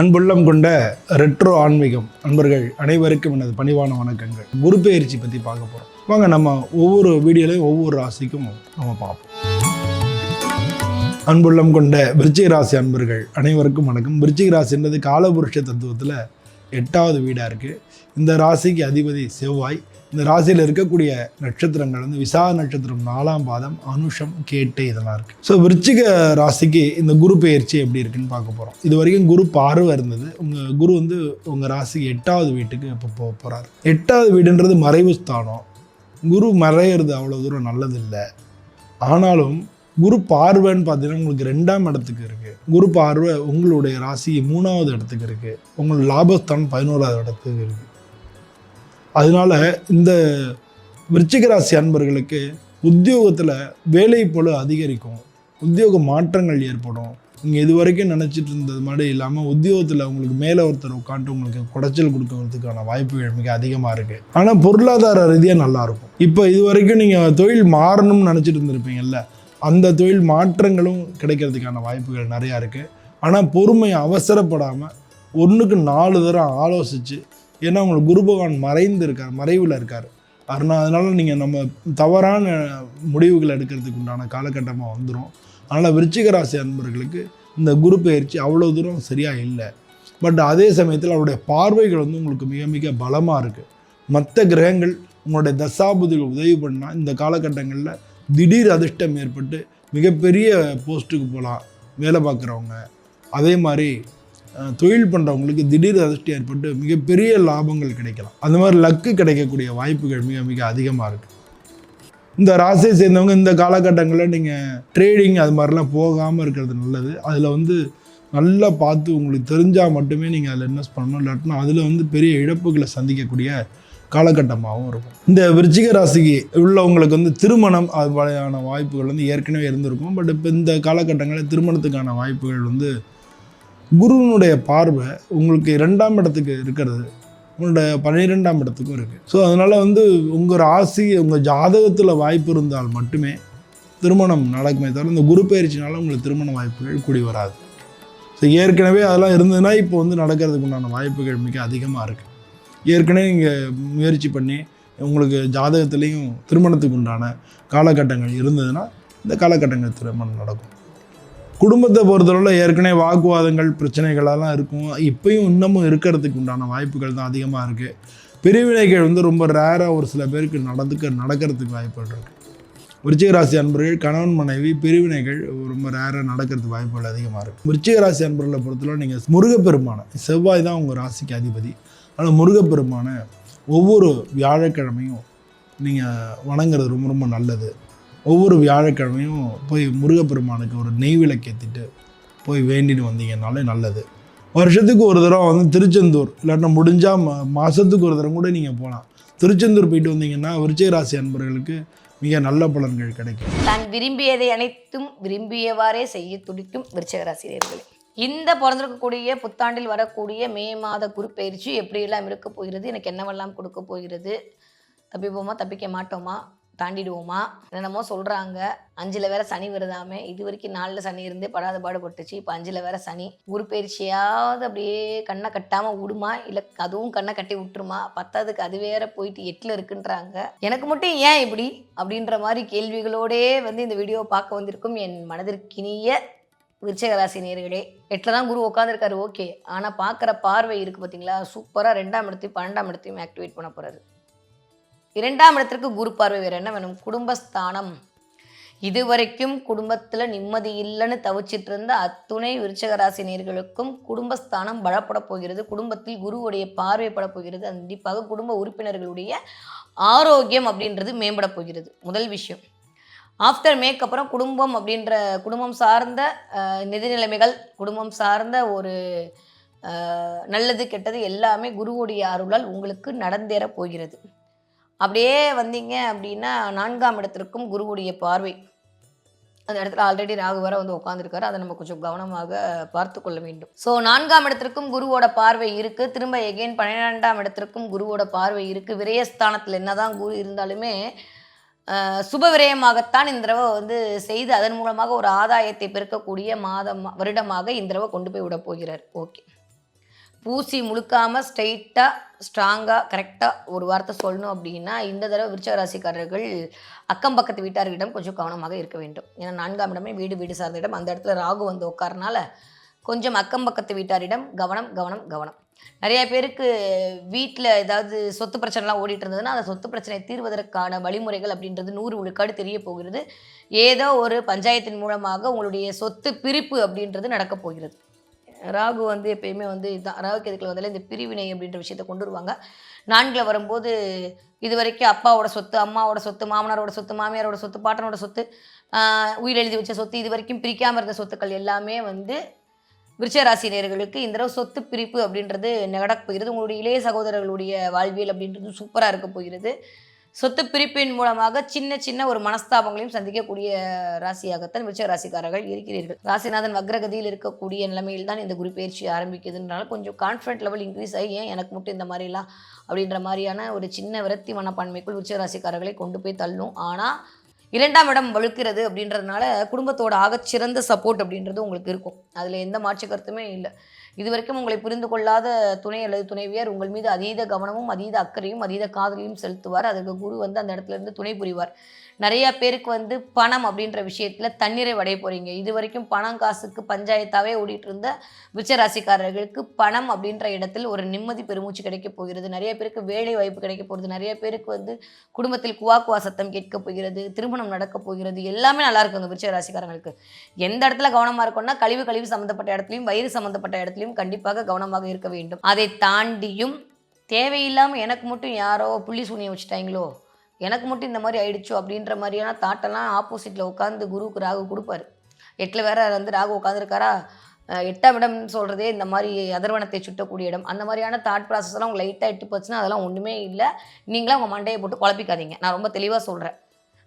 அன்புள்ளம் கொண்ட ரெட்ரோ ஆன்மீகம் அன்பர்கள் அனைவருக்கும் எனது பணிவான வணக்கங்கள். குரு பயிற்சி பற்றி பார்க்க போகிறோம் வாங்க நம்ம ஒவ்வொரு வீடியோலையும் ஒவ்வொரு ராசிக்கும் நம்ம பார்ப்போம். அன்புள்ளம் கொண்ட விருச்சிக ராசி அன்பர்கள் அனைவருக்கும் வணக்கம். விருச்சிக ராசின்றது காலபுருஷ தத்துவத்தில் எட்டாவது வீடாக இருக்குது இந்த ராசிக்கு அதிபதி செவ்வாய். இந்த ராசியில் இருக்கக்கூடிய நட்சத்திரங்கள் வந்து விசா நட்சத்திரம் நாலாம் பாதம் அனுஷம் கேட்டு இதெல்லாம் இருக்குது ஸோ விருச்சிக ராசிக்கு இந்த குரு பயிற்சி எப்படி இருக்குன்னு பார்க்க போகிறோம் இது வரைக்கும் குரு பார்வை இருந்தது. உங்கள் குரு வந்து உங்கள் ராசிக்கு எட்டாவது வீட்டுக்கு இப்போ போக போகிறார் எட்டாவது வீடுன்றது மறைவு ஸ்தானம். குரு மறையிறது அவ்வளோ தூரம் நல்லதில்லை. ஆனாலும் குரு பார்வைன்னு பார்த்தீங்கன்னா உங்களுக்கு ரெண்டாம் இடத்துக்கு இருக்குது குரு பார்வை உங்களுடைய ராசி மூணாவது இடத்துக்கு இருக்குது உங்கள் லாபஸ்தானம் பதினோராவது இடத்துக்கு இருக்குது அதனால இந்த விருச்சிக ராசி அன்பர்களுக்கு உத்தியோகத்தில் வேலை பொழு அதிகரிக்கும். உத்தியோக மாற்றங்கள் ஏற்படும். நீங்கள் இது வரைக்கும் நினச்சிட்டு இருந்தது மாதிரி இல்லாமல் உத்தியோகத்தில் உங்களுக்கு மேலே ஒருத்தர் உட்காந்து உங்களுக்கு குடைச்சல் கொடுக்கறதுக்கான வாய்ப்புகள் மிக அதிகமாக இருக்குது ஆனால் பொருளாதார ரீதியாக நல்லாயிருக்கும் இப்போ இது வரைக்கும் நீங்கள் தொழில் மாறணும்னு நினச்சிட்டு இருந்திருப்பீங்கல்ல அந்த தொழில் மாற்றங்களும் கிடைக்கிறதுக்கான வாய்ப்புகள் நிறையா இருக்குது ஆனால் பொறுமை அவசரப்படாமல் ஒன்றுக்கு நாலு தரம் ஆலோசித்து ஏன்னா உங்களுக்கு குரு பகவான் மறைந்து இருக்கார் மறைவில் இருக்கார். அருணா அதனால் நீங்கள் நம்ம தவறான முடிவுகள் எடுக்கிறதுக்கு உண்டான காலகட்டமாக வந்துடும் அதனால் விருச்சிக ராசி அன்பர்களுக்கு இந்த குரு பயிற்சி அவ்வளோ தூரம் சரியாக இல்லை. பட் அதே சமயத்தில் அவருடைய பார்வைகள் வந்து உங்களுக்கு மிக மிக பலமாக இருக்குது மற்ற கிரகங்கள் உங்களுடைய தசாபுதிகள் உதவி பண்ணால் இந்த காலகட்டங்களில் திடீர் அதிர்ஷ்டம் ஏற்பட்டு மிகப்பெரிய போஸ்ட்டுக்கு போகலாம் வேலை பார்க்குறவங்க. அதே மாதிரி தொழில் பண்ணுறவங்களுக்கு திடீர் அதிர்ஷ்டி ஏற்பட்டு மிகப்பெரிய லாபங்கள் கிடைக்கலாம். அந்த மாதிரி லக்கு கிடைக்கக்கூடிய வாய்ப்புகள் மிக மிக அதிகமாக இருக்குது இந்த ராசியை சேர்ந்தவங்க இந்த காலகட்டங்களில் நீங்கள் ட்ரேடிங் அது மாதிரிலாம் போகாமல் இருக்கிறது நல்லது. அதில் வந்து நல்லா பார்த்து உங்களுக்கு தெரிஞ்சால் மட்டுமே நீங்கள் அதில் இன்வெஸ்ட் பண்ணணும். இல்லாட்டினா அதில் வந்து பெரிய இழப்புகளை சந்திக்கக்கூடிய காலகட்டமாகவும் இருக்கும். இந்த விருச்சிக ராசிக்கு உள்ளவங்களுக்கு வந்து திருமணம் அது மாதிரியான வாய்ப்புகள் வந்து ஏற்கனவே இருந்திருக்கும். பட் இப்போ இந்த காலகட்டங்களில் திருமணத்துக்கான வாய்ப்புகள் வந்து குருவினுடைய பார்வை உங்களுக்கு இரண்டாம் இடத்துக்கு இருக்கிறது. உங்களோட பன்னிரெண்டாம் இடத்துக்கும் இருக்குது ஸோ அதனால் வந்து உங்கள் ராசி உங்கள் ஜாதகத்தில் வாய்ப்பு இருந்தால் மட்டுமே திருமணம் நடக்குமே தவிர இந்த குரு பயிற்சினால உங்களுக்கு திருமண வாய்ப்புகள் கூடி வராது. ஸோ ஏற்கனவே அதெல்லாம் இருந்ததுன்னா இப்போ வந்து நடக்கிறதுக்கு உண்டான வாய்ப்புகள் மிக அதிகமாக இருக்குது ஏற்கனவே நீங்கள் முயற்சி பண்ணி உங்களுக்கு ஜாதகத்துலேயும் திருமணத்துக்கு உண்டான காலகட்டங்கள் இருந்ததுன்னா இந்த காலகட்டங்கள் திருமணம் நடக்கும். குடும்பத்தை பொறுத்தளவில் ஏற்கனவே வாக்குவாதங்கள் பிரச்சனைகளெல்லாம் இருக்கும். இப்பயும் இன்னமும் இருக்கிறதுக்கு உண்டான வாய்ப்புகள் தான் அதிகமாக இருக்குது பிரிவினைகள் வந்து ரொம்ப ரேராக ஒரு சில பேருக்கு நடந்துக்க நடக்கிறதுக்கு வாய்ப்புகள் இருக்குது விருச்சிக ராசி அன்பர்கள் கணவன் மனைவி பிரிவினைகள் ரொம்ப ரேராக நடக்கிறதுக்கு வாய்ப்புகள் அதிகமாக இருக்குது விருச்சிக ராசி அன்பர்களை பொறுத்தளவு நீங்கள் முருகப்பெருமானை செவ்வாய் தான் உங்கள் ராசிக்கு அதிபதி. ஆனால் முருகப்பெருமானை ஒவ்வொரு வியாழக்கிழமையும் நீங்கள் வணங்குறது ரொம்ப ரொம்ப நல்லது. ஒவ்வொரு வியாழக்கிழமையும் போய் முருகப்பெருமானுக்கு ஒரு நெய் விளக்கேற்றிட்டு போய் வேண்டிட்டு வந்தீங்கனாலே நல்லது. வருஷத்துக்கு ஒரு தடவை வந்து திருச்செந்தூர் இல்லாட்டினா முடிஞ்சால் மா மாதத்துக்கு ஒரு தடவை கூட நீங்கள் போகலாம் திருச்செந்தூர் போயிட்டு வந்தீங்கன்னா விருச்சிக ராசி அன்பர்களுக்கு மிக நல்ல பலன்கள் கிடைக்கும். தான் விரும்பியதை அனைத்தும் விரும்பியவாறே செய்ய துடிக்கும் விருச்சகராசிரியர்களே இந்த பிறந்திருக்கக்கூடிய புத்தாண்டில் வரக்கூடிய மே மாத குருப்பெயர்ச்சி எப்படியெல்லாம் இருக்க போகிறது எனக்கு என்னவெல்லாம் கொடுக்க போகிறது தப்பிப்போமா தப்பிக்க மாட்டோமா தாண்டிடுவோமா? என்னென்னமோ சொல்கிறாங்க அஞ்சில் வேற சனி வருதாமே இது வரைக்கும் நாலில் சனி இருந்தே படாத பாடுபட்டுச்சு. இப்போ அஞ்சில் வேற சனி. குரு பயிற்சியாவது அப்படியே கண்ணை கட்டாமல் விடுமா? இல்லை அதுவும் கண்ணை கட்டி விட்டுருமா? பத்தாவதுக்கு அது வேற போயிட்டு எட்டில் இருக்குன்றாங்க. எனக்கு மட்டும் ஏன் இப்படி? அப்படின்ற மாதிரி கேள்விகளோடே வந்து இந்த வீடியோ பார்க்க வந்திருக்கும் என் மனதிற்கினிய விருச்சகராசி நேர்களே எட்டில் தான் குரு உட்காந்துருக்காரு ஓகே. ஆனால் பார்க்குற பார்வை இருக்குது பார்த்தீங்களா சூப்பராக ரெண்டாம் இடத்தையும் பன்னெண்டாம் இடத்தையும் ஆக்டிவேட் பண்ண போகிறாரு இரண்டாம் இடத்திற்கு குரு பார்வை வேறு என்ன வேணும்? குடும்பஸ்தானம். இதுவரைக்கும் குடும்பத்தில் நிம்மதி இல்லைன்னு தவிச்சிட்டு இருந்த அத்துணை விருச்சக ராசி நேர்களுக்கும் குடும்பஸ்தானம் பலப்பட போகிறது. குடும்பத்தில் குருவுடைய பார்வைப்பட போகிறது. கண்டிப்பாக குடும்ப உறுப்பினர்களுடைய ஆரோக்கியம் அப்படின்றது மேம்பட போகிறது. முதல் விஷயம். ஆஃப்டர் மேக் அப்புறம் குடும்பம் அப்படின்ற குடும்பம் சார்ந்த நிதி நிலைமைகள் குடும்பம் சார்ந்த ஒரு நல்லது கெட்டது எல்லாமே குருவுடைய அருளால் உங்களுக்கு நடந்தேற போகிறது. அப்படியே வந்தீங்க அப்படின்னா நான்காம் இடத்திற்கும் குருவுடைய பார்வை. அந்த இடத்துல ஆல்ரெடி ராகு வர வந்து உட்காந்துருக்காரு அதை நம்ம கொஞ்சம் கவனமாக பார்த்து கொள்ள வேண்டும். ஸோ நான்காம் இடத்திற்கும் குருவோட பார்வை இருக்கு. திரும்ப எகெயின் பன்னிரெண்டாம் இடத்திற்கும் குருவோட பார்வை இருக்கு. விரயஸ்தானத்தில் என்னதான் குரு இருந்தாலுமே சுப விரயமாகத்தான் இந்த தடவை வந்து செய்து அதன் மூலமாக ஒரு ஆதாயத்தை பெருக்கக்கூடிய மாதம் வருடமாக இந்த தடவை கொண்டு போய் விட போகிறார். ஓகே பூசி முழுக்காமல் ஸ்ட்ரெயிட்டாக ஸ்ட்ராங்காக கரெக்டாக ஒரு வார்த்தை சொல்லணும் அப்படின்னா இந்த தடவை விருச்சக ராசிக்காரர்கள் அக்கம் பக்கத்து வீட்டார்களிடம் கொஞ்சம் கவனமாக இருக்க வேண்டும். ஏன்னா நான்காம் இடமே வீடு வீடு சார்ந்த இடம். அந்த இடத்துல ராகு வந்து உட்காரனால கொஞ்சம் அக்கம் பக்கத்து வீட்டாரிடம் கவனம் கவனம் கவனம். நிறைய பேருக்கு வீட்டில் ஏதாவது சொத்து பிரச்சனைலாம் ஓடிட்டு இருந்ததுன்னா அந்த சொத்து பிரச்சனை தீர்வதற்கான வழிமுறைகள் அப்படின்றது நூறு விழுக்காடு தெரிய போகிறது. ஏதோ ஒரு பஞ்சாயத்தின் மூலமாக உங்களுடைய சொத்து பிரிப்பு அப்படின்றது நடக்கப் போகிறது. ராகு வந்து எப்பயுமே வந்து இதுதான் ராகு கேதுக்கள் வந்தாலே இந்த பிரிவினை அப்படின்ற விஷயத்தை கொண்டு வருவாங்க. நான்கில் வரும்போது இது வரைக்கும் அப்பாவோட சொத்து அம்மாவோட சொத்து மாமனாரோட சொத்து மாமியாரோட சொத்து பாட்டனோட சொத்து உயிர் எழுதி வச்ச சொத்து இது வரைக்கும் பிரிக்காமல் இருந்த சொத்துக்கள் எல்லாமே வந்து விருச்சராசினியர்களுக்கு இந்த தடவை சொத்து பிரிப்பு அப்படின்றது நடக்க போகிறது. உங்களுடைய இளைய சகோதரர்களுடைய வாழ்வியல் அப்படின்றது சூப்பராக இருக்க போகிறது. சொத்து பிரிப்பின் மூலமாக சின்ன சின்ன ஒரு மனஸ்தாபங்களையும் சந்திக்கக்கூடிய ராசியாகத்தான் விருச்ச ராசிக்காரர்கள் இருக்கிறீர்கள். ராசிநாதன் வக்ரகதியில் இருக்கக்கூடிய நிலைமையில் தான் இந்த குரு பயிற்சி ஆரம்பிக்குதுன்றனால கொஞ்சம் கான்ஃபிடன்ட் லெவல் இன்க்ரீஸ் ஆகி ஏன் எனக்கு மட்டும் இந்த மாதிரிலாம்? அப்படின்ற மாதிரியான ஒரு சின்ன விரக்தி மனப்பான்மைக்குள் விருச்ச ராசிக்காரர்களை கொண்டு போய் தள்ளும். ஆனால் இரண்டாம் இடம் வழுக்கிறது அப்படின்றதுனால குடும்பத்தோட ஆகச்சிறந்த சப்போர்ட் அப்படின்றது உங்களுக்கு இருக்கும். அதில் எந்த மாற்று கருத்துமே இல்லை. இது வரைக்கும் உங்களை புரிந்து கொள்ளாத துணை அல்லது துணைவியார் உங்கள் மீது அதீத கவனமும் அதீத அக்கறையும் அதீத காதலையும் செலுத்துவார். அதுக்கு குரு வந்து அந்த இடத்துல இருந்து துணை புரிவார். நிறைய பேருக்கு வந்து பணம் அப்படின்ற விஷயத்துல தண்ணீரை வடைய போறீங்க. இது வரைக்கும் பணம் காசுக்கு பஞ்சாயத்தாவே ஓடிட்டு இருந்த விச்சராசிக்காரர்களுக்கு பணம் அப்படின்ற இடத்தில் ஒரு நிம்மதி பெருமூச்சு கிடைக்க போகிறது. நிறைய பேருக்கு வேலை வாய்ப்பு கிடைக்க போகிறது. நிறைய பேருக்கு வந்து குடும்பத்தில் குவா குவா சத்தம் கேட்க போகிறது. திருமணம் நடக்க போகிறது. எல்லாமே நல்லா இருக்குங்க விச்சராசிக்காரங்களுக்கு எந்த இடத்துல கவனமா இருக்கும்னா கழிவு கழிவு சம்மந்தப்பட்ட இடத்துலையும் வயிறு சம்மந்தப்பட்ட இடத்துலையும் கண்டிப்பாக கவனமாக இருக்க வேண்டும். அதை தாண்டியும் தேவையில்லாமல் எனக்கு மட்டும் யாரோ புள்ளி சூனியம் வச்சுட்டாங்களோ? எனக்கு மட்டும் இந்த மாதிரி ஆயிடுச்சோ அப்படின்ற மாதிரியான தாட்டெல்லாம் ஆப்போசிட்டில் உட்காந்து குருவுக்கு ராகு கொடுப்பாரு. எட்டில் வேற வந்து ராகு உட்காந்துருக்காரா எட்டாம் இடம்னு சொல்கிறதே இந்த மாதிரி அதர்வனத்தை சுட்டக்கூடிய இடம். அந்த மாதிரியான தாட் ப்ராசஸ்லாம் உங்களுக்கு லைட்டாக எட்டு போச்சுன்னா அதெல்லாம் ஒன்றுமே இல்லை. நீங்களே உங்கள் மண்டையை போட்டு குழப்பிக்காதீங்க. நான் ரொம்ப தெளிவாக சொல்கிறேன்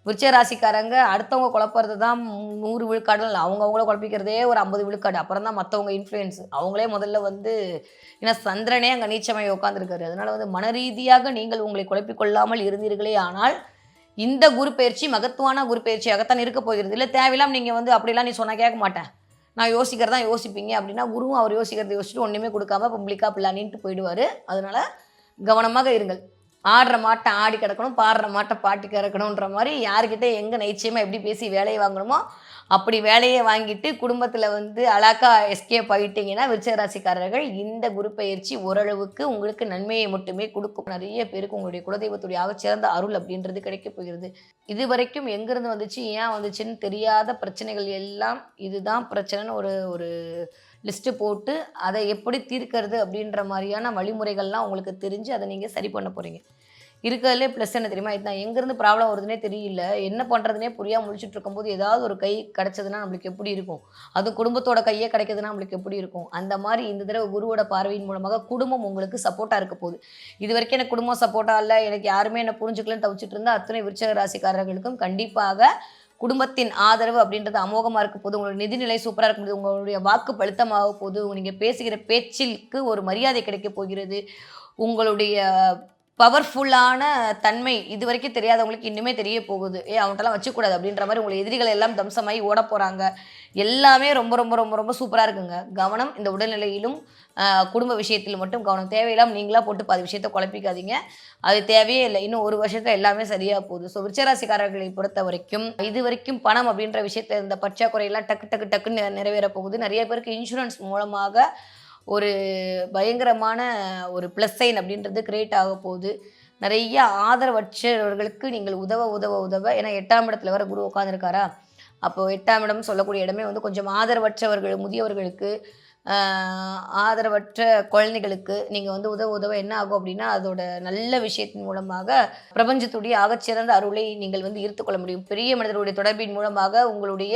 விருச்சிக ராசிக்காரங்க அடுத்தவங்க குழப்பறது தான் நூறு விழுக்காடு இல்லை அவங்கவுங்கள குழப்பிக்கிறதே ஒரு ஐம்பது விழுக்காடு. அப்புறம் தான் மற்றவங்க இன்ஃப்ளூயன்ஸ் அவங்களே முதல்ல வந்து ஏன்னா சந்திரனே அங்கே நீச்சமாய் உட்காந்துருக்காரு அதனால் வந்து மனரீதியாக நீங்கள் உங்களை குழப்பிக்கொள்ளாமல் இருந்தீர்களே ஆனால் இந்த குரு பயிற்சி மகத்துவான குரு பயிற்சியாகத்தான் இருக்க போகிறது. இல்லை தேவையில்லாமல் நீங்கள் வந்து அப்படிலாம் நீ சொன்னால் கேட்க மாட்டேன். நான் யோசிக்கிறதா யோசிப்பீங்க அப்படின்னா குருவும் அவர் யோசிக்கிறத யோசிச்சுட்டு ஒன்றுமே கொடுக்காம பப்ளிக்காக பிள்ளானின்ட்டு போயிடுவார். அதனால் கவனமாக இருங்கள். ஆடுற மாட்டை ஆடி கிடக்கணும் பாடுற மாட்டை பாட்டி கிடக்கணுன்ற மாதிரி யார்கிட்ட எங்கே நைச்சியமாக எப்படி பேசி வேலையை வாங்கணுமோ அப்படி வேலையை வாங்கிட்டு குடும்பத்தில் வந்து அழகா எஸ்கேப் ஆகிட்டீங்கன்னா விருச்சராசிக்காரர்கள் இந்த குரு பயிற்சி ஓரளவுக்கு உங்களுக்கு நன்மையை மட்டுமே கொடுக்கும். நிறைய பேருக்கு உங்களுடைய குலதெய்வத்துடைய சிறந்த அருள் அப்படின்றது கிடைக்க போகிறது. இது வரைக்கும் எங்கேருந்து வந்துச்சு ஏன் வந்துச்சுன்னு தெரியாத பிரச்சனைகள் எல்லாம் இதுதான் பிரச்சனைன்னு ஒரு ஒரு லிஸ்ட்டு போட்டு அதை எப்படி தீர்க்கிறது அப்படின்ற மாதிரியான வழிமுறைகள்லாம் உங்களுக்கு தெரிஞ்சு அதை நீங்கள் சரி பண்ண போகிறீங்க இருக்கிறதுலே ப்ளஸ் என்ன தெரியுமா? இதுதான் எங்கேருந்து ப்ராப்ளம் வருதுன்னே தெரியல. என்ன பண்ணுறதுனே புரியா முடிச்சுட்டு இருக்கும்போது ஏதாவது ஒரு கை கிடச்சதுன்னா நம்மளுக்கு எப்படி இருக்கும்? அதுவும் குடும்பத்தோட கையே கிடைக்குதுன்னா நம்மளுக்கு எப்படி இருக்கும்? அந்த மாதிரி இந்த தடவை குருவோட பார்வையின் மூலமாக குடும்பம் உங்களுக்கு சப்போர்ட்டாக இருக்க போகுது. இது வரைக்கும் எனக்கு குடும்பம் சப்போர்ட்டாக இல்லை எனக்கு யாருமே என்னை புரிஞ்சுக்கலன்னு தவிச்சிட்டு இருந்தால் அத்தனை விருச்சக ராசிக்காரர்களுக்கும் கண்டிப்பாக குடும்பத்தின் ஆதரவு அப்படின்றது அமோகமாக இருக்க போது உங்களுடைய நிதிநிலை சூப்பராக இருக்கும் போது உங்களுடைய வாக்கு பழுத்தமாக போகுது. நீங்கள் பேசுகிற பேச்சிற்கு ஒரு மரியாதை கிடைக்க போகிறது. உங்களுடைய பவர்ஃபுல்லான தன்மை இது வரைக்கும் தெரியாதவங்களுக்கு இன்னுமே தெரிய போகுது. ஏ அவன்கிட்டலாம் வச்சுக்கூடாது அப்படின்ற மாதிரி உங்களை எதிரிகள் எல்லாம் தம்சமாகி ஓட போகிறாங்க எல்லாமே ரொம்ப ரொம்ப ரொம்ப ரொம்ப சூப்பராக இருக்குங்க. கவனம் இந்த உடல்நிலையிலும் குடும்ப விஷயத்தில் மட்டும் கவனம் தேவையில்லாமல் நீங்களா போட்டு பாதி விஷயத்தை குழப்பிக்காதீங்க. அது தேவையே இல்லை. இன்னும் ஒரு வருஷத்தில் எல்லாமே சரியாக போகுது. ஸோ விருச்சராசிக்காரர்களை பொறுத்த வரைக்கும் இது வரைக்கும் பணம் அப்படின்ற விஷயத்தை இந்த பற்றாக்குறையெல்லாம் டக்கு டக்கு டக்குன்னு நிறைவேற போகுது. நிறைய பேருக்கு இன்சூரன்ஸ் மூலமாக ஒரு பயங்கரமான ஒரு ப்ளஸ் சைன் அப்படின்றது கிரியேட் ஆக போகுது. நிறைய ஆதரவற்றவர்களுக்கு நீங்கள் உதவ உதவ உதவ ஏன்னா எட்டாம் இடத்துல வர குரு உட்காந்துருக்காரா அப்போ எட்டாம் இடம் சொல்லக்கூடிய இடமே வந்து கொஞ்சம் ஆதரவற்றவர்கள் முதியவர்களுக்கு ஆதரவற்ற குழந்தைகளுக்கு நீங்கள் வந்து உதவ உதவ என்ன ஆகும் அப்படின்னா அதோட நல்ல விஷயத்தின் மூலமாக பிரபஞ்சத்துடைய ஆகச்சிறந்த அருளை நீங்கள் வந்து ஈர்த்துக்கொள்ள முடியும். பெரிய மனிதருடைய தொடர்பின் மூலமாக உங்களுடைய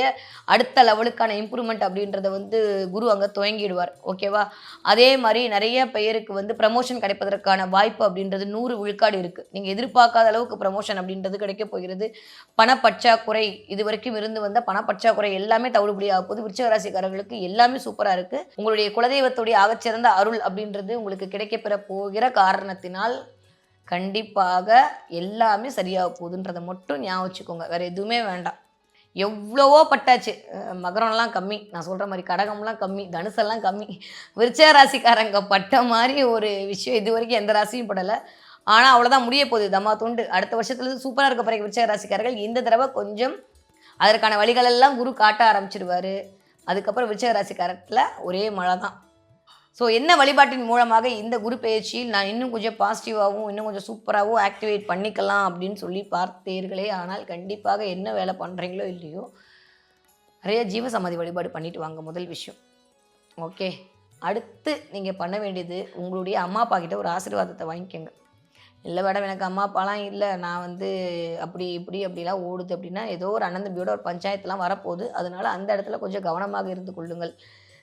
அடுத்த லெவலுக்கான இம்ப்ரூவ்மெண்ட் அப்படின்றத வந்து குரு அங்கே துவங்கிடுவார். ஓகேவா? அதே மாதிரி நிறைய பெயருக்கு வந்து ப்ரமோஷன் கிடைப்பதற்கான வாய்ப்பு அப்படின்றது நூறு விழுக்காடு இருக்குது நீங்கள் எதிர்பார்க்காத அளவுக்கு ப்ரமோஷன் அப்படின்றது கிடைக்க போகிறது. பணப்பற்றாக்குறை இது வரைக்கும் இருந்து வந்த பணப்பற்றாக்குறை எல்லாமே தவிடுபடி ஆக போகுது விருச்சகராசிக்காரர்களுக்கு எல்லாமே சூப்பராக இருக்குது உங்களுடைய குலதெய்வத்துடைய ஆகச்சிறந்த அருள் அப்படின்றது உங்களுக்கு கிடைக்கப்பெற போகிற காரணத்தினால் கண்டிப்பாக எல்லாமே சரியாக போகுதுன்றதை மட்டும் ஞாபகம் வச்சுக்கோங்க. வேறு எதுவுமே வேண்டாம். எவ்வளவோ பட்டாச்சு. மகரம்லாம் கம்மி. நான் சொல்கிற மாதிரி கடகம்லாம் கம்மி. தனுசெல்லாம் கம்மி. விருச்ச ராசிக்காரங்க பட்ட மாதிரி ஒரு விஷயம் இது வரைக்கும் எந்த ராசியும் படலை. ஆனால் அவ்வளோதான் முடிய போகுது. தம்மா துண்டு. அடுத்த வருஷத்துலேருந்து சூப்பராக இருக்க பிறகு விருச்சக ராசிக்காரர்கள் இந்த தடவை கொஞ்சம் அதற்கான வழிகளெல்லாம் குரு காட்ட ஆரம்பிச்சிருவாரு. அதுக்கப்புறம் விருச்சக ராசிக்காரத்தில் ஒரே மழை தான் ஸோ என்ன வழிபாட்டின் மூலமாக இந்த குரு பயிற்சியில் நான் இன்னும் கொஞ்சம் பாசிட்டிவாகவும் இன்னும் கொஞ்சம் சூப்பராகவும் ஆக்டிவேட் பண்ணிக்கலாம் அப்படின்னு சொல்லி பார்த்தீர்களே. ஆனால் கண்டிப்பாக என்ன வேலை பண்ணுறீங்களோ இல்லையோ நிறைய ஜீவசமாதி வழிபாடு பண்ணிட்டு வாங்க முதல் விஷயம். ஓகே அடுத்து நீங்கள் பண்ண வேண்டியது உங்களுடைய அம்மா அப்பா கிட்ட ஒரு ஆசீர்வாதத்தை வாங்கிக்கோங்க. இல்லை மேடம் எனக்கு அம்மா அப்பாலாம் இல்லை. நான் வந்து அப்படி இப்படி அப்படிலாம் ஓடுது அப்படின்னா ஏதோ ஒரு அனந்தபியோட ஒரு பஞ்சாயத்துலாம் வரப்போகுது. அதனால அந்த இடத்துல கொஞ்சம் கவனமாக இருந்து கொள்ளுங்கள்.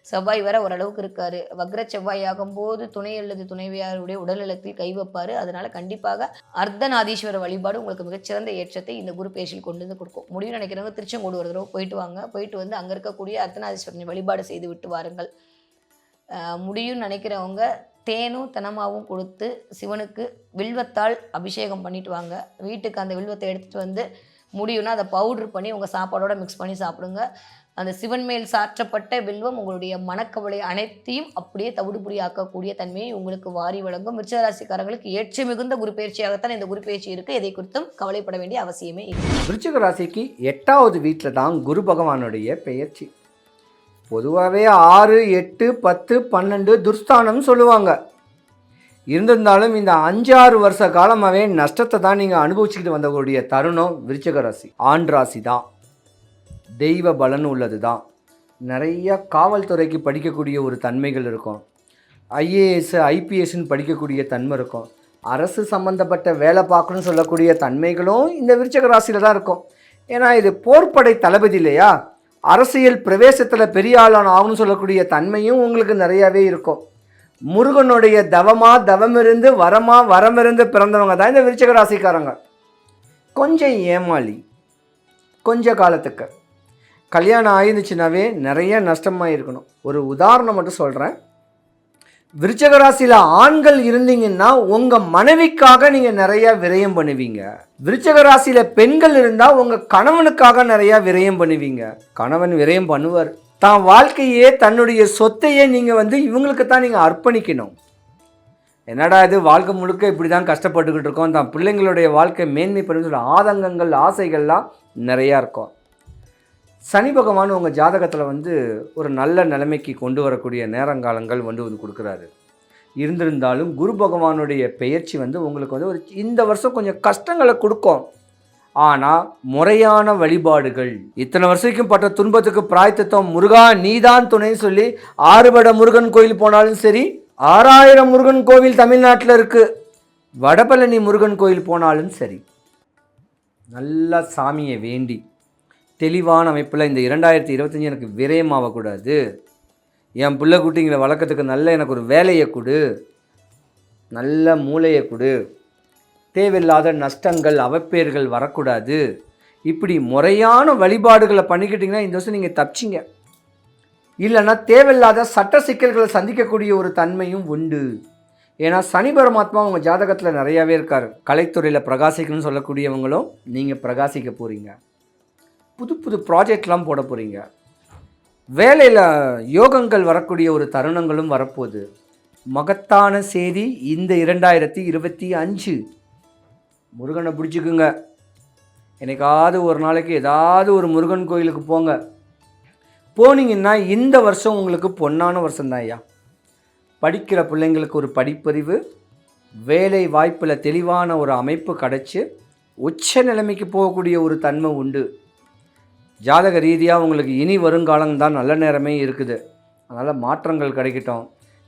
செவ்வாய் வர ஓரளவுக்கு இருக்காரு. வக்ர செவ்வாய் ஆகும்போது துணை அல்லது துணைவியாருடைய உடல்நலத்தில் கை வைப்பாரு. அதனால கண்டிப்பாக அர்த்தநாதீஸ்வர வழிபாடு உங்களுக்கு மிகச்சிறந்த ஏற்றத்தை இந்த குரு பேச்சில் கொண்டு வந்து கொடுக்கும். முடிவு நினைக்கிறவங்க திருச்செங்கோடு ஒரு தடவை போயிட்டு வாங்க. போயிட்டு வந்து அங்கே இருக்கக்கூடிய அர்த்தநாதீஸ்வரனை வழிபாடு செய்து விட்டு வாருங்கள். முடியும்னு நினைக்கிறவங்க தேனும் தினமாவும் கொடுத்து சிவனுக்கு வில்வத்தால் அபிஷேகம் பண்ணிட்டு வாங்க. வீட்டுக்கு அந்த வில்வத்தை எடுத்துகிட்டு வந்து முடியும்னா அதை பவுட்ரு பண்ணி உங்கள் சாப்பாடோட மிக்ஸ் பண்ணி சாப்பிடுங்க. அந்த சிவன் மேல் சாற்றப்பட்ட வில்வம் உங்களுடைய மனக்கவலை அனைத்தையும் அப்படியே தவிடுபுடியாக்கக்கூடிய தன்மையை உங்களுக்கு வாரி வழங்கும். மிருச்சராசிக்காரங்களுக்கு ஏற்ற மிகுந்த குரு பயிற்சியாகத்தான் இந்த குரு பயிற்சி இருக்குது இதை குறித்தும் கவலைப்பட வேண்டிய அவசியமே இல்லை. விருச்சிக ராசிக்கு எட்டாவது வீட்டில் தான் குரு பகவானுடைய பெயர்ச்சி. பொதுவாகவே ஆறு எட்டு பத்து பன்னெண்டு துர்ஸ்தானம் சொல்லுவாங்க. இருந்திருந்தாலும் இந்த அஞ்சாறு வருஷ காலமாகவே நஷ்டத்தை தான் நீங்கள் அனுபவிச்சுக்கிட்டு வந்தவருடைய தருணம் விருச்சக ராசி. ஆண் ராசி தான். தெய்வ பலன் உள்ளது தான். நிறைய காவல்துறைக்கு படிக்கக்கூடிய ஒரு தன்மைகள் இருக்கும். ஐஏஎஸ் ஐபிஎஸ்ன்னு படிக்கக்கூடிய தன்மை இருக்கும். அரசு சம்மந்தப்பட்ட வேலை பார்க்கணும்னு சொல்லக்கூடிய தன்மைகளும் இந்த விருச்சக ராசியில் தான் இருக்கும். ஏன்னா இது போர்ப்படை தளபதி இல்லையா? அரசியல் பிரவேசத்தில் பெரிய ஆளான ஆகும்னு சொல்லக்கூடிய தன்மையும் உங்களுக்கு நிறையாவே இருக்கும். முருகனுடைய தவமா தவமிருந்து வரமா வரமிருந்து பிறந்தவங்க தான் இந்த விருச்சக ராசிக்காரங்க. கொஞ்சம் ஏமாளி கொஞ்ச காலத்துக்கு. கல்யாணம் ஆயிருந்துச்சுனாவே நிறைய நஷ்டமாக இருக்கணும் ஒரு உதாரணம் மட்டும் சொல்கிறேன் விருச்சக ராசியில் ஆண்கள் இருந்தீங்கன்னா உங்கள் மனைவிக்காக நீங்கள் நிறையா விரயம் பண்ணுவீங்க. விருச்சக ராசியில் பெண்கள் இருந்தால் உங்கள் கணவனுக்காக நிறையா விரயம் பண்ணுவீங்க. கணவன் விரயம் பண்ணுவார். தான் வாழ்க்கையே தன்னுடைய சொத்தையே நீங்கள் வந்து இவங்களுக்கு தான் நீங்கள் அர்ப்பணிக்கணும். என்னடா இது வாழ்க்கை முழுக்க இப்படி தான் கஷ்டப்பட்டுக்கிட்டு இருக்கோம். தான் பிள்ளைங்களுடைய வாழ்க்கை மேன்மை பண்ணி சொல்ல ஆதங்கங்கள் ஆசைகள்லாம் நிறையா இருக்கும். சனி பகவான் உங்கள் ஜாதகத்தில் வந்து ஒரு நல்ல நிலைமைக்கு கொண்டு வரக்கூடிய நேரங்காலங்கள் வந்து வந்து கொடுக்குறாரு. இருந்திருந்தாலும் குரு பகவானுடைய பெயர்ச்சி வந்து உங்களுக்கு வந்து ஒரு இந்த வருஷம் கொஞ்சம் கஷ்டங்களை கொடுக்கும். ஆனால் முறையான வழிபாடுகள். இத்தனை வருஷத்துக்கும் பட்ட துன்பத்துக்கு பிராய்த்தத்துவம் முருகா நீதான் துணைன்னு சொல்லி ஆறுபட முருகன் கோயில் போனாலும் சரி ஆறாயிரம் முருகன் கோவில் தமிழ்நாட்டில் இருக்குது வடபழனி முருகன் கோயில் போனாலும் சரி நல்லா சாமியை வேண்டி தெளிவான அமைப்பில் இந்த இரண்டாயிரத்தி இருபத்தஞ்சி எனக்கு விரயமாகக்கூடாது என் பிள்ளை குட்டிங்களை வளர்க்கறதுக்கு நல்ல எனக்கு ஒரு வேலையை கொடு. நல்ல மூளையை கொடு. தேவையில்லாத நஷ்டங்கள் அவப்பேர்கள் வரக்கூடாது. இப்படி முறையான வழிபாடுகளை பண்ணிக்கிட்டிங்கன்னா இந்த வருஷம் நீங்கள் தப்பிச்சிங்க. இல்லைன்னா தேவையில்லாத சட்ட சிக்கல்களை சந்திக்கக்கூடிய ஒரு தன்மையும் உண்டு. ஏன்னா சனி பரமாத்மா உங்கள் ஜாதகத்தில் நிறையாவே இருக்கார். கலைத்துறையில் பிரகாசிக்கணும்னு சொல்லக்கூடியவங்களும் நீங்கள் பிரகாசிக்க போகிறீங்க புது புது ப்ராஜெக்ட்லாம் போட போகிறீங்க வேலையில் யோகங்கள் வரக்கூடிய ஒரு தருணங்களும் வரப்போகுது. மகத்தான செய்தி இந்த இரண்டாயிரத்தி இருபத்தி அஞ்சு. முருகனை பிடிச்சிக்குங்க. என்னைக்காவது ஒரு நாளைக்கு ஏதாவது ஒரு முருகன் கோயிலுக்கு போங்க. போனீங்கன்னா இந்த வருஷம் உங்களுக்கு பொன்னான வருஷம் தான் ஐயா. படிக்கிற பிள்ளைங்களுக்கு ஒரு படிப்பறிவு வேலை வாய்ப்பில் தெளிவான ஒரு அமைப்பு கிடச்சி உச்ச நிலைமைக்கு போகக்கூடிய ஒரு தன்மை உண்டு. ஜாதக ரீதியாக உங்களுக்கு இனி வருங்காலம் தான் நல்ல நேரமே இருக்குது. அதனால் மாற்றங்கள் கிடைக்கட்டும்.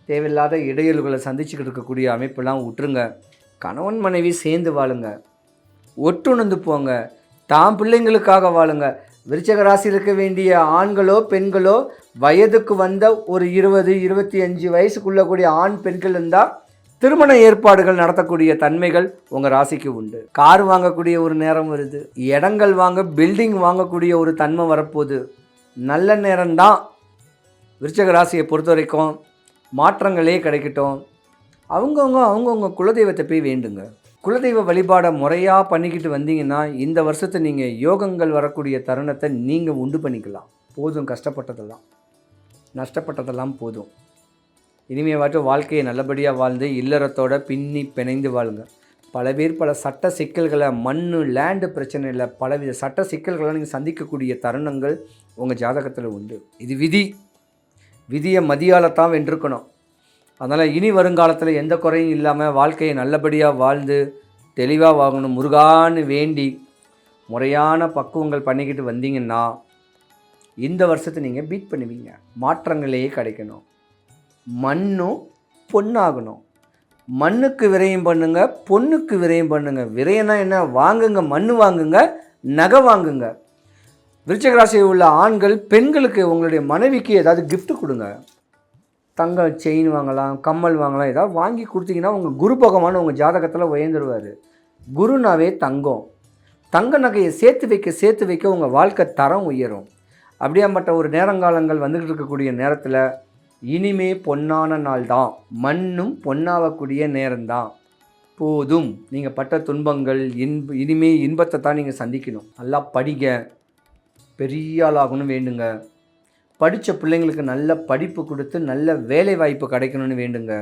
தேவையில்லாத இடையூறுகளை சந்திச்சுக்கிட்டு இருக்கக்கூடிய அமைப்பெல்லாம் விட்டுருங்க கணவன் மனைவி சேர்ந்து வாழுங்க. ஒட்டுணர்ந்து போங்க. தாம் பிள்ளைங்களுக்காக வாழுங்க. விருச்சக இருக்க வேண்டிய ஆண்களோ பெண்களோ வயதுக்கு வந்த ஒரு இருபது இருபத்தி அஞ்சு வயசுக்குள்ளக்கூடிய ஆண் பெண்கள் இருந்தால் திருமண ஏற்பாடுகள் நடத்தக்கூடிய தன்மைகள் உங்கள் ராசிக்கு உண்டு. கார் வாங்கக்கூடிய ஒரு நேரம் வருது. இடங்கள் வாங்க பில்டிங் வாங்கக்கூடிய ஒரு தன்மை வரப்போகுது. நல்ல நேரம்தான். விருச்சக ராசியை பொறுத்த வரைக்கும் மாற்றங்களே கிடைக்கட்டும். அவங்கவுங்க அவங்கவுங்க குலதெய்வத்தை போய் வேண்டுங்க. குலதெய்வ வழிபாடை முறையாக பண்ணிக்கிட்டு வந்தீங்கன்னா இந்த வருஷத்தை நீங்கள் யோகங்கள் வரக்கூடிய தருணத்தை நீங்கள் உண்டு பண்ணிக்கலாம். போதும் கஷ்டப்பட்டதெல்லாம். நஷ்டப்பட்டதெல்லாம் போதும். இனிமேவாட்டு வாழ்க்கையை நல்லபடியாக வாழ்ந்து இல்லறத்தோட பின்னி பிணைந்து வாழுங்க. பல பேர் பல சட்ட சிக்கல்களை மண் லேண்டு பிரச்சனையில் பலவித சட்ட சிக்கல்களை நீங்கள் சந்திக்கக்கூடிய தருணங்கள் உங்கள் ஜாதகத்தில் உண்டு. இது விதி. விதியை மதியாலத்தான் வென்றிருக்கணும் அதனால் இனி வருங்காலத்தில் எந்த குறையும் இல்லாமல் வாழ்க்கையை நல்லபடியாக வாழ்ந்து தெளிவாக வாங்கணும். முருகான்னு வேண்டி முறையான பக்குவங்கள் பண்ணிக்கிட்டு வந்தீங்கன்னா இந்த வருஷத்தை நீங்கள் பீட் பண்ணுவீங்க. மாற்றங்களே கிடைக்கணும். மண்ணும் பொண்ணாகணும் மண்ணுக்கு விரயம் பண்ணுங்க பொண்ணுக்கு விரயம் பண்ணுங்க. விரயம்னா என்ன? வாங்குங்க மண் வாங்குங்க நகை வாங்குங்க. விருச்சிக ராசியில் உள்ள ஆண்கள் பெண்களுக்கு உங்களுடைய மனைவிக்கு ஏதாவது கிஃப்ட் கொடுங்க. தங்க செயின் வாங்கலாம் கம்மல் வாங்கலாம் ஏதாவது வாங்கி கொடுத்தீங்கன்னா உங்கள் குரு பகவான் உங்கள் ஜாதகத்தில் உயர்ந்துருவார். குருனாவே தங்கம். தங்க நகையை சேர்த்து வைக்க சேர்த்து வைக்க உங்கள் வாழ்க்கை தரம் உயரும். அப்படியாப்பட்ட ஒரு நேரங்காலங்கள் வந்துக்கிட்டு இருக்கக்கூடிய நேரத்தில் இனிமே பொன்னான நாள் தான் மண்ணும் பொன்னாகக்கூடிய நேரம்தான். போதும். நீங்கள் பட்ட துன்பங்கள் இன்ப இனிமே இன்பத்தை தான் நீங்கள் சந்திக்கணும். நல்லா படிங்க. பெரிய ஆளாகணும் வேண்டுங்க. படித்த பிள்ளைங்களுக்கு நல்ல படிப்பு கொடுத்து நல்ல வேலை வாய்ப்பு கிடைக்கணும்னு வேண்டுங்க.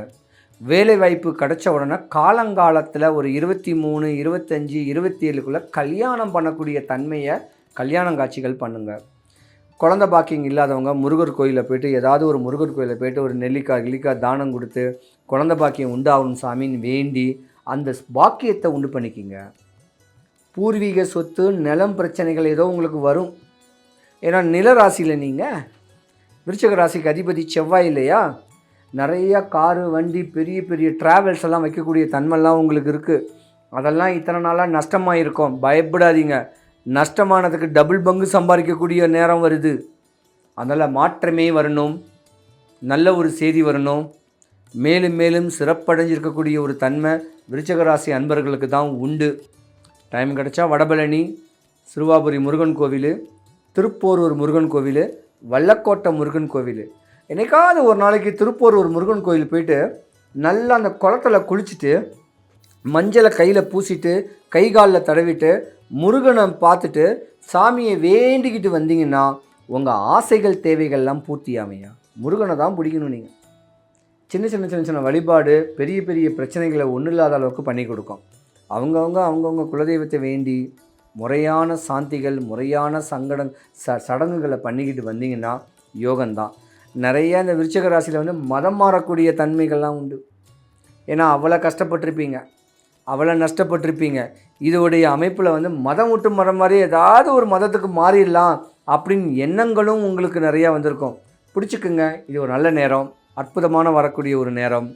வேலை வாய்ப்பு கிடைச்ச உடனே காலங்காலத்தில் ஒரு இருபத்தி மூணு இருபத்தஞ்சி இருபத்தி ஏழுக்குள்ளே கல்யாணம் பண்ணக்கூடிய தன்மையை கல்யாணம் காட்சிகள் பண்ணுங்கள் குழந்த பாக்கியம் இல்லாதவங்க முருகர் கோயிலில் போயிட்டு ஏதாவது ஒரு முருகர் கோயிலில் போயிட்டு ஒரு நெல்லிக்காய் கிளிக்காய் தானம் கொடுத்து குழந்த பாக்கியம் உண்டாகணும் சாமின்னு வேண்டி அந்த பாக்கியத்தை உண்டு பண்ணிக்கிங்க. பூர்வீக சொத்து நிலம் பிரச்சனைகள் ஏதோ உங்களுக்கு வரும். ஏன்னா நில ராசியில் நீங்கள் விருச்சக ராசிக்கு அதிபதி செவ்வாய் இல்லையா? நிறைய காரு வண்டி பெரிய பெரிய ட்ராவல்ஸ் எல்லாம் வைக்கக்கூடிய தன்மைலாம் உங்களுக்கு இருக்குது அதெல்லாம் இத்தனை நாளாக நஷ்டமாக இருக்கும் பயப்படாதீங்க. நஷ்டமானதுக்கு டபுள் பங்கு சம்பாதிக்கக்கூடிய நேரம் வருது. அதனால் மாற்றமே வரணும். நல்ல ஒரு செய்தி வரணும். மேலும் மேலும் சிறப்படைஞ்சிருக்கக்கூடிய ஒரு தன்மை விருச்சகராசி அன்பர்களுக்கு தான் உண்டு. டைம் கிடச்சா வடபழனி சிறுவாபுரி முருகன் கோவில் திருப்போரூர் முருகன் கோவில் வல்லக்கோட்டை முருகன் கோவில். என்னைக்காவது ஒரு நாளைக்கு திருப்போரூர் முருகன் கோயில் போயிட்டு நல்லா அந்த குளத்துல குளிச்சுட்டு மஞ்சளை கையில் பூசிட்டு கை காலில் தடவிட்டு முருகனை பார்த்துட்டு சாமியை வேண்டிக்கிட்டு வந்தீங்கன்னா உங்கள் ஆசைகள் தேவைகள்லாம் பூர்த்தி ஆமையா முருகனை தான் பிடிக்கணும் நீங்கள் சின்ன சின்ன சின்ன சின்ன வழிபாடு பெரிய பெரிய பிரச்சனைகளை ஒன்றும் இல்லாத அளவுக்கு பண்ணி கொடுக்கும். அவங்கவுங்க அவங்கவுங்க குலதெய்வத்தை வேண்டி முறையான சாந்திகள் முறையான சங்கடம் ச சடங்குகளை பண்ணிக்கிட்டு வந்தீங்கன்னா யோகம்தான் நிறைய இந்த விருச்சக ராசியில் வந்து மதம் மாறக்கூடிய தன்மைகள்லாம் உண்டு. ஏன்னா அவ்வளோ கஷ்டப்பட்டிருப்பீங்க. அவ்வளோ நஷ்டப்பட்டிருப்பீங்க. இதோடைய அமைப்பில் வந்து மதம் விட்டு மரம் மாதிரி ஏதாவது ஒரு மதத்துக்கு மாறிடலாம் அப்படின்னு எண்ணங்களும் உங்களுக்கு நிறையா வந்திருக்கும். பிடிச்சிக்குங்க. இது ஒரு நல்ல நேரம். அற்புதமான வரக்கூடிய ஒரு நேரம்.